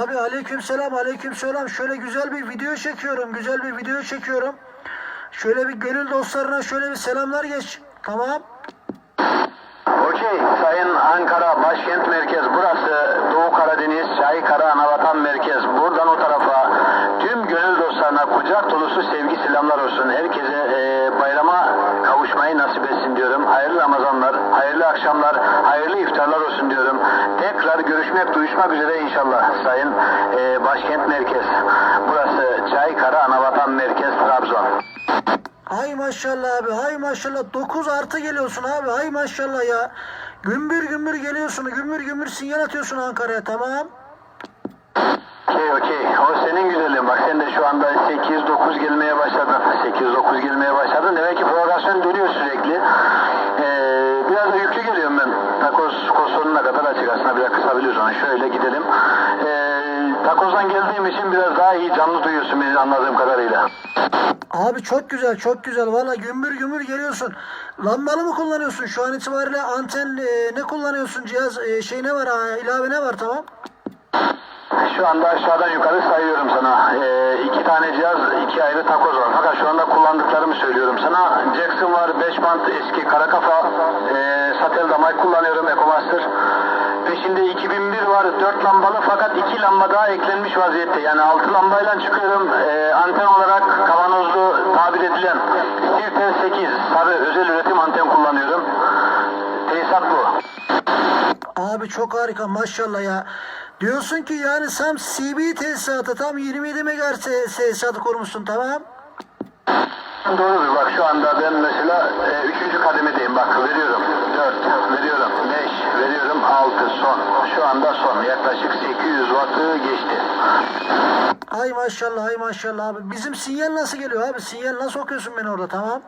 Abi aleykümselam aleykümselam. Şöyle güzel bir video çekiyorum. Güzel bir video çekiyorum. Şöyle bir gönül dostlarına şöyle bir selamlar geç. Tamam. Okey, Sayın Ankara Başkent Merkez burası Doğu Karadeniz Çaykara Anavatan Merkez. Buradan o tarafa tüm gönül dostlarına kucak dolusu sevgi selamlar olsun. Herkese e, bayrama kavuşmayı nasip etsin diyorum. Hayırlı Ramazanlar, hayırlı akşamlar, hayırlı iftarlar olsun diyorum. Tekrar görüşmek, duyuşmak üzere inşallah Sayın e, Başkent Merkez. Burası Çaykara Anavatan Merkez Trabzon. Hay maşallah abi. Hay maşallah. 9 artı geliyorsun abi. Hay maşallah ya. Gümbür gümbür geliyorsun. Gümbür gümbür sinyal atıyorsun Ankara'ya. Tamam. Okey okey. O senin güzelliğin. Bak sen de şu anda 8-9 gelmeye başladın. 8-9 gelmeye başladın. Demek ki geliyorum ben. Takoz koz sonuna kadar açık aslında biraz kısabiliyoruz onu. Şöyle gidelim. Ee, takozdan geldiğim için biraz daha iyi canlı duyuyorsun beni anladığım kadarıyla. Abi çok güzel çok güzel. Valla gümbür gümbür geliyorsun. Lambalı mı kullanıyorsun? Şu an itibariyle anten e, ne kullanıyorsun? Cihaz e, şey ne var? ha, ilave ne var? Tamam. Şu anda aşağıdan yukarı sayıyorum sana. Ee, iki tane cihaz, iki ayrı takoz var. Fakat şu anda kullandıklarımı söylüyorum sana. Jackson var, 5 band eski kara kafa. Ee, Satelda mic kullanıyorum, Ecomaster. Peşinde 2001 var, 4 lambalı fakat 2 lamba daha eklenmiş vaziyette. Yani 6 lambayla çıkıyorum. Ee, anten olarak kavanozlu tabir edilen Stiltel 8 sarı özel üretim anten kullanıyorum. Tesisat bu. Abi çok harika maşallah ya. Diyorsun ki yani sen CB tesisatı tam 27 MHz tesisatı kurmuşsun tamam. Doğrudur bak şu anda ben mesela e, üçüncü kademedeyim bak veriyorum 4 veriyorum 5 veriyorum 6 son şu anda son yaklaşık 800 wattı geçti. Ay maşallah ay maşallah abi. Bizim sinyal nasıl geliyor abi? Sinyal nasıl okuyorsun beni orada tamam?